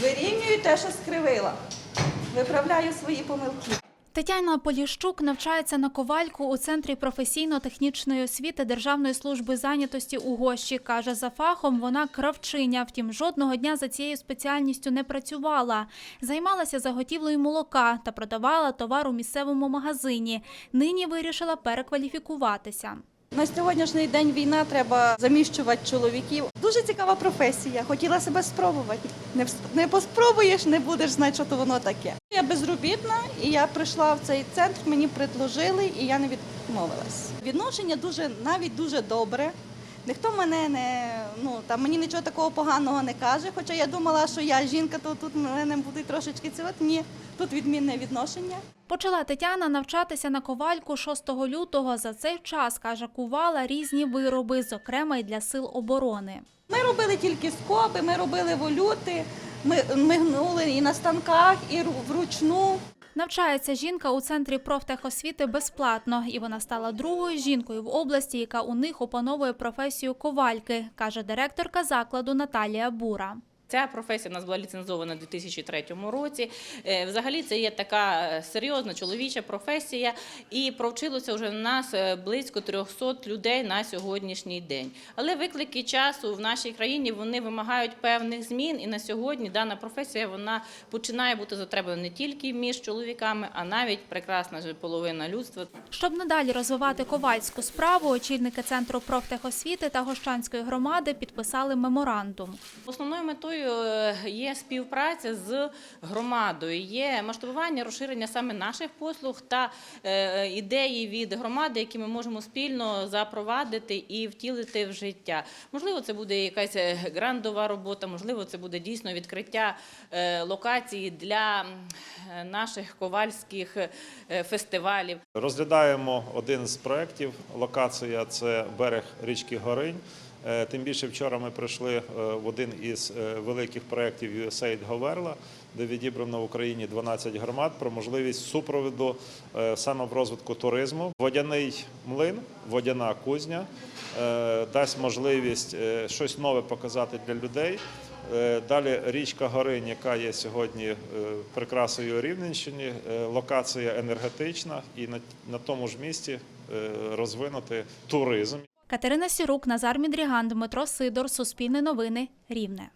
Вирівнюю те, що скривила. Виправляю свої помилки. Тетяна Поліщук навчається на ковальку у центрі професійно-технічної освіти Державної служби зайнятості у Гощі. Каже, за фахом вона кравчиня. Втім, жодного дня за цією спеціальністю не працювала. Займалася заготівлею молока та продавала товар у місцевому магазині. Нині вирішила перекваліфікуватися. На сьогоднішній день війна треба заміщувати чоловіків. Дуже цікава професія. Хотіла себе спробувати. Не, не поспробуєш, не будеш знати, що то воно таке. Я безробітна, і я прийшла в цей центр, мені предложили, і я не відмовилась. Відношення дуже навіть дуже добре. Ніхто мене не ну там мені нічого такого поганого не каже. Хоча я думала, що я жінка, то тут мене будуть трошечки цілувати. Ні, тут відмінне відношення. Почала Тетяна навчатися на ковальку 6 лютого. За цей час, каже, кувала різні вироби, зокрема й для сил оборони. Ми робили тільки скоби, ми робили волюти, ми, ми гнули і на станках, і ру- вручну. Навчається жінка у центрі профтехосвіти безплатно, і вона стала другою жінкою в області, яка у них опановує професію ковальки, каже директорка закладу Наталія Бура. Ця професія у нас була ліцензована у 2003 році. Е, Взагалі це є така е, серйозна чоловіча професія, і провчилося вже в нас е, близько 300 людей на сьогоднішній день. Але виклики часу в нашій країні вони вимагають певних змін. І на сьогодні дана професія вона починає бути затребувана не тільки між чоловіками, а навіть прекрасна вже половина людства. Щоб надалі розвивати ковальську справу, очільники центру профтехосвіти та Гощанської громади підписали меморандум. Основною метою е, є співпраця з громадою, є масштабування, розширення саме наших послуг та е, ідеї від громади, які ми можемо спільно запровадити і втілити в життя. Можливо, це буде якась е, грандова робота, можливо, це буде дійсно відкриття е, локації для е, наших ковальських е, фестивалів. Розглядаємо один з проєктів. Локація це берег річки Горинь. Е, Тим більше вчора ми прийшли е, в один із е, великих проєктів USAID Говерла, де відібрано в Україні 12 громад про можливість супроводу саме в розвитку туризму. Водяний млин, водяна кузня дасть можливість щось нове показати для людей. Далі річка Горинь, яка є сьогодні прикрасою Рівненщини, е, локація енергетична, і на, тому ж місці розвинути туризм. Катерина Сірук, Назар Мідріган, Дмитро Сидор, Суспільне новини, Рівне.